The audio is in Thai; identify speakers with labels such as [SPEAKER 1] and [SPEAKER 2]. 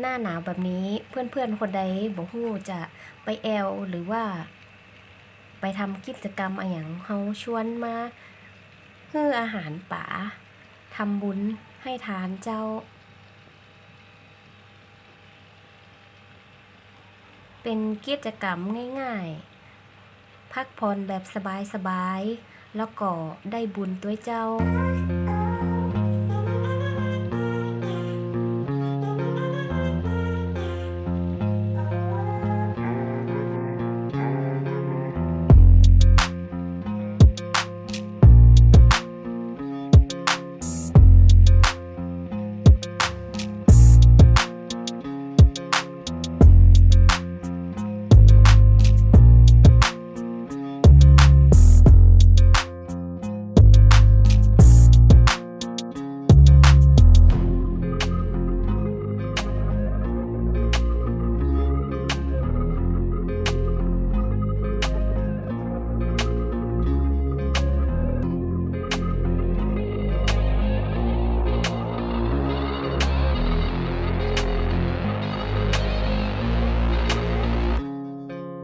[SPEAKER 1] หน้าหนาวแบบนี้เพื่อนๆคนใดบ่ฮู้จะไปแอลหรือว่า ไปทำกิจกรรมอะไรอย่างเขาชวนมาเพื่ออาหารป่าทำบุญให้ทานเจ้า เป็นกิจกรรมง่ายๆ พักผ่อนแบบสบายๆ แล้วก็ได้บุญด้วยเจ้า